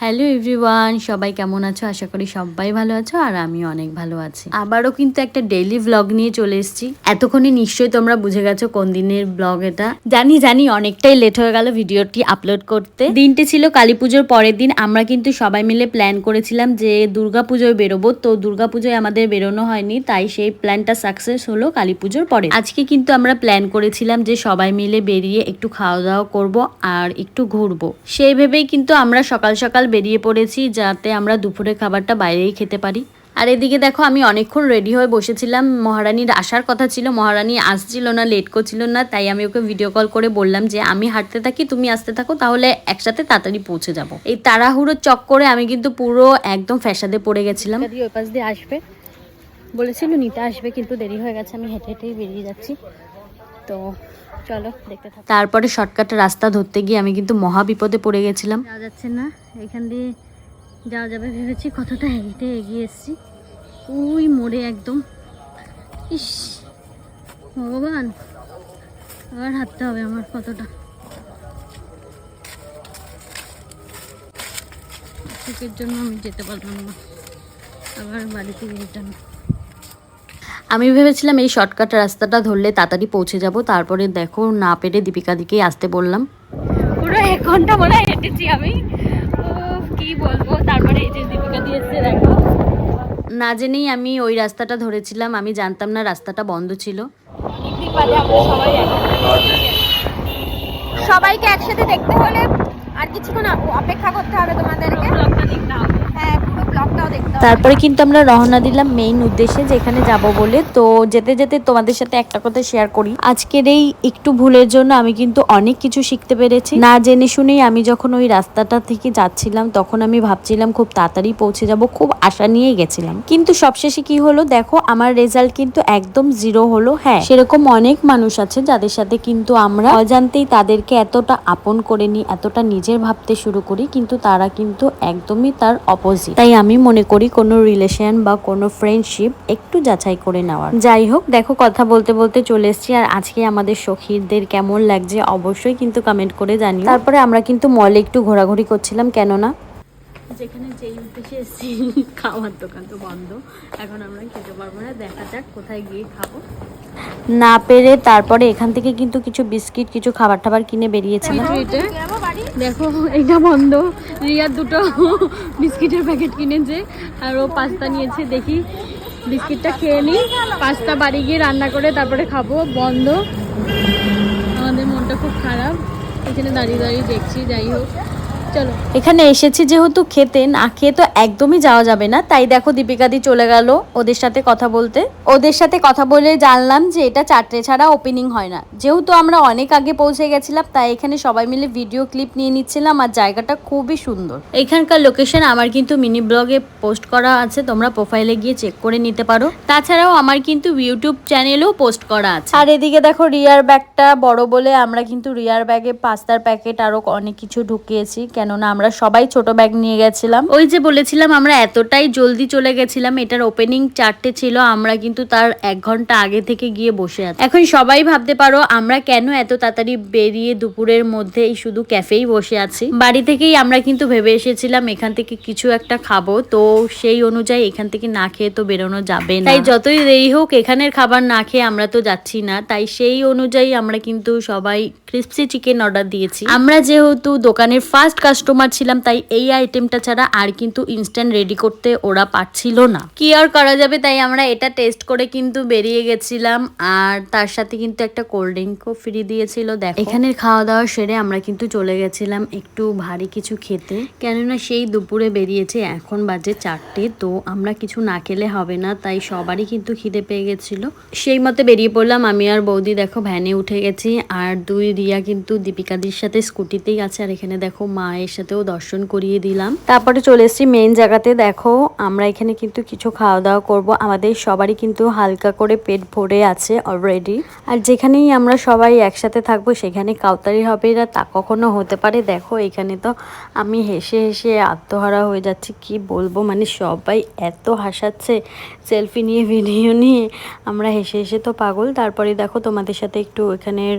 Hello everyone, সবাই কেমন আছো? আশা করি সবাই ভালো আছো আর আমি অনেক ভালো আছি। আবারও কিন্তু একটা ডেইলি ব্লগ নিয়ে চলে এসেছি। এতক্ষণে নিশ্চয়ই তোমরা বুঝে গেছো কোন দিনের ব্লগ এটা। জানি জানি অনেকটাই লেট হয়ে গেল ভিডিওটি আপলোড করতে। দিনটি ছিল কালী পুজোর পরের দিন। আমরা কিন্তু সবাই মিলে প্ল্যান করেছিলাম যে দুর্গা পুজোয় বেরোবো। তো দুর্গা পুজোয় আমাদের বেরোনো হয়নি, তাই সেই প্ল্যানটা সাকসেস হলো কালী পুজোর পরে। আজকে কিন্তু আমরা প্ল্যান করেছিলাম যে সবাই মিলে বেরিয়ে একটু খাওয়া দাওয়া করব আর একটু ঘুরবো। সেই ভেবেই কিন্তু আমরা সকাল সকাল বেরিয়ে পড়েছি যাতে আমরা দুপুরের খাবারটা বাইরেই খেতে পারি। আর এদিকে দেখো আমি অনেকক্ষণ রেডি হয়ে বসেছিলাম। মহারানীর আসার কথা ছিল, মহারানী আসছিল না লেট করছিল না, তাই আমি ওকে ভিডিও কল করে বললাম যে, আমি হাঁটতে থাকি, তুমি আসতে থাকো, তাহলে একসাথে তাড়াতাড়ি পৌঁছে যাব। এই তাড়াহুড়োর চক্করে আমি কিন্তু পুরো একদম ফ্যাসাদে পড়ে গেছিলাম। ওই পাশ দিয়ে আসবে, বলেছিল নিতে আসবে, কিন্তু দেরি হয়ে গেছে, আমি হেঁটে হেঁটেই বেরিয়ে যাচ্ছি। তো চলো দেখতে থাকো। তারপরে শর্টকাট রাস্তা ধরতে গিয়ে আমি কিন্তু মহা বিপদে পড়ে গেছিলাম। যাওয়া যাচ্ছে না এখান দিয়ে যাওয়া যাবে ভেবেছি কতটা হেঁটে এগিয়ে এসেছি। ওই মোড়ে একদম। ইস ভগবান আবার হাঁটতে হবে আমার কতটা। জন্য আমি যেতে পারলাম না আবার বাড়িতে রিটার্ন আমি ভেবেছিলাম এই শর্টকাট রাস্তাটা ধরলে তাড়াতাড়ি পৌঁছে যাব। তারপরে দেখো না পেরে দীপিকা দিকেই আসতে বললাম। পুরো এক ঘণ্টা মনে হেঁটেছি আমি। কি বলব? তারপরে এই যে দীপিকা দিয়েছে দেখো। না জেনেই আমি ওই রাস্তাটা ধরেছিলাম। আমি জানতাম না রাস্তাটা বন্ধ ছিল। সবাইকে একসাথে দেখতে হলে আর কিছুক্ষণ অপেক্ষা করতে হবে তোমাদেরকে হ্যাঁ পুরো ব্লগটাও দেখতে হবে তারপরে কিন্তু আমরা রওনা দিলাম মেইন উদ্দেশ্যে যেখানে যাব বলে। তো যেতে যেতে তোমাদের সাথে একটা কথা শেয়ার করি। আজকের এই একটু ভুলের জন্য আমি কিন্তু অনেক কিছু শিখতে পেরেছি। না জেনে শুনেই আমি যখন ওই রাস্তাটা থেকে যাচ্ছিলাম, তখন আমি ভাবছিলাম খুব তাড়াতাড়ি পৌঁছে যাব, খুব আশা নিয়েই গেছিলাম। কিন্তু সবশেষে কি হলো? দেখো, আমার রেজাল্ট কিন্তু একদম জিরো হলো। হ্যাঁ সেরকম অনেক মানুষ আছে যাদের সাথে কিন্তু আমরা অজান্তেই তাদেরকে এতটা আপন করে নিই, এতটা নিজের ভাবতে শুরু করি, কিন্তু তারা কিন্তু একদমই তার অপোজিট তাই আমি মনে করি কোনো রিলেশন বা কোনো ফ্রেন্ডশিপ একটু যাচাই করে নেওয়ার। যাই হোক দেখো কথা বলতে বলতে চলে এসছি আর আজকে আমাদের সখীরদের কেমন লাগছে অবশ্যই কিন্তু কমেন্ট করে জানি তারপরে আমরা কিন্তু মলে একটু ঘোরাঘুরি করছিলাম, কেননা যেখানে যেই উদ্দেশ্যে এসেছি খাওয়ার দোকান তো বন্ধ। এখন আমরা খেতে পারব না। দেখা যাক কোথায় গিয়ে খাব। না পেরে তারপরে এখান থেকে কিন্তু কিছু বিস্কিট কিছু খাবার টাবার কিনে বেরিয়েছিলাম দেখো এটা বন্ধ। রিয়ার দুটো বিস্কিটের প্যাকেট কিনেছে আর ও পাস্তা নিয়েছে। দেখি বিস্কিটটা খেয়ে নিই। পাস্তা বাড়ি গিয়ে রান্না করে তারপরে খাব। বন্ধ। আমাদের মনটা খুব খারাপ। এখানে দাঁড়িয়ে দাঁড়িয়ে দেখছি যাই হোক। এখানে এসেছি যেহেতু খেতে না খেয়ে তো একদমই যাওয়া যাবে না। তাই দেখো দীপিকাদি চলে গেল ওদের সাথে কথা বলতে। ওদের সাথে কথা বলে জানলাম যে এটা চারটে ছাড়া ওপেনিং হয় না। যেহেতু আমরা অনেক আগে পৌঁছে গেছিলাম তাই এখানে সবাই মিলে ভিডিও ক্লিপ নিয়ে নিচ্ছিলাম আর জায়গাটা খুবই সুন্দর। এখানকার লোকেশন আমার কিন্তু মিনি ব্লগে পোস্ট করা আছে তোমরা প্রোফাইলে গিয়ে চেক করে নিতে পারো। তাছাড়াও আমার কিন্তু ইউটিউব চ্যানেলেও পোস্ট করা আছে। আর এদিকে দেখো রিয়ার ব্যাগটা বড় বলে আমরা কিন্তু রিয়ার ব্যাগে পাস্তার প্যাকেট আরও অনেক কিছু ঢুকিয়েছি। কেননা আমরা সবাই ছোট ব্যাগ নিয়ে গেছিলাম। ওই যে বলেছিলাম, আমরা এতটাই জলদি চলে গেছিলাম, এটার ওপেনিং চারটে ছিল, আমরা কিন্তু তার এক ঘণ্টা আগে থেকে গিয়ে বসে আছি। এখন সবাই ভাবতে পারো, আমরা কেন এত তাড়াতাড়ি বেরিয়ে দুপুরের মধ্যেই শুধু ক্যাফেই বসে আছি? বাড়ি থেকেই আমরা কিন্তু ভেবে এসেছিলাম, এখান থেকে কিছু একটা খাব, তো সেই অনুযায়ী এখান থেকে না খেয়ে তো বেরোনো যাবে না। তাই যতই দেরি হোক, এখানের খাবার না খেয়ে আমরা তো যাচ্ছি না, তাই সেই অনুযায়ী আমরা কিন্তু সবাই ক্রিসপি চিকেন অর্ডার দিয়েছি। আমরা যেহেতু দোকানের ফার্স্ট কাস্টমার ছিলাম, তাই এই আইটেমটা ছাড়া আর কিন্তু ইনস্ট্যান্ট রেডি করতে ওরা পারছিল না। কি আর করা যাবে? তাই আমরা এটা টেস্ট করে কিন্তু বেরিয়ে গেছিলাম। আর তার সাথে কিন্তু একটা কোল্ড ড্রিঙ্কও ফ্রি দিয়েছিল, দেখো। এখানের খাওয়া দাওয়া সেরে আমরা কিন্তু চলে গেছিলাম একটু ভারী কিছু খেতে। কেননা সেই দুপুরে বেরিয়েছে, এখন বাজে চারটে, তো আমরা কিছু না খেলে হবে না, তাই সবারই কিন্তু খিদে পেয়ে গেছিল। সেই মতে বেরিয়ে পড়লাম, আমি আর বৌদি দেখো ভ্যানে উঠে গেছি, আর দুই রিয়া কিন্তু দীপিকাদির সাথে স্কুটিতেই আছে, আর এখানে দেখো মায়ের সাথেও দর্শন করিয়ে দিলাম। তারপরে চলে এসেছি মেন জায়গাতে দেখো, আমরা এখানে কিন্তু কিছু খাওয়া দাওয়া করব। আমাদের সবারই কিন্তু হালকা করে পেট ভরে আছে অলরেডি আর যেখানেই আমরা সবাই একসাথে থাকব, সেখানে কাউতারি হবে না, তা কখনো হতে পারে। দেখো, এখানে তো আমি হেসে হেসে আত্মহারা হয়ে যাচ্ছি, কি বলব? মানে সবাই এত হাসাচ্ছে সেলফি নিয়ে ভিডিও নিয়ে। আমরা হেসে হেসে তো পাগল। তারপরে দেখো, তোমাদের সাথে একটু এখানের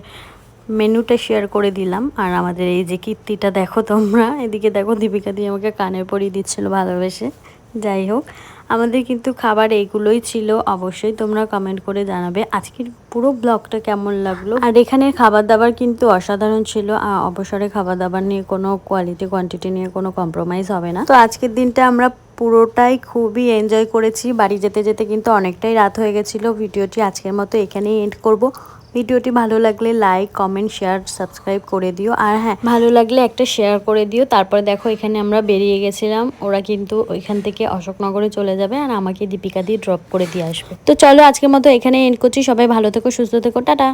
মেনুটা শেয়ার করে দিলাম। আর আমাদের এই যে কীর্তিটা দেখো তোমরা এদিকে দেখো দীপিকা দিয়ে আমাকে কানে পরিয়ে দিচ্ছিল ভালোবেসে। যাই হোক আমাদের কিন্তু খাবার এইগুলোই ছিল অবশ্যই তোমরা কমেন্ট করে জানাবে। আজকের পুরো ব্লগটা কেমন লাগল? আর এখানে খাবার দাবার কিন্তু অসাধারণ ছিল। আহ, অবসরে খাবার দাবার নিয়ে কোনো কোয়ালিটি কোয়ান্টিটি নিয়ে কোনো কম্প্রোমাইজ হবে না। তো আজকের দিনটা আমরা পুরোটাই খুবই এনজয় করেছি। বাড়ি যেতে যেতে কিন্তু অনেকটাই রাত হয়ে গেছিল। ভিডিওটি আজকের মতো এখানেই এন্ড করব। ভিডিওটি ভালো লাগলে লাইক কমেন্ট শেয়ার সাবস্ক্রাইব করে দিও। আর হ্যাঁ ভালো লাগলে একটা শেয়ার করে দিও। তারপরে দেখো, এখানে আমরা বেরিয়ে গেছিলাম। ওরা কিন্তু ওইখান থেকে অশোকনগরে চলে যাবে আর আমাকে দীপিকা দিয়ে ড্রপ করে দিয়ে আসবে। তো চলো, আজকের মতো এখানে এন্ড করছি। সবাই ভালো থেকো, সুস্থ থেকো। টাটা!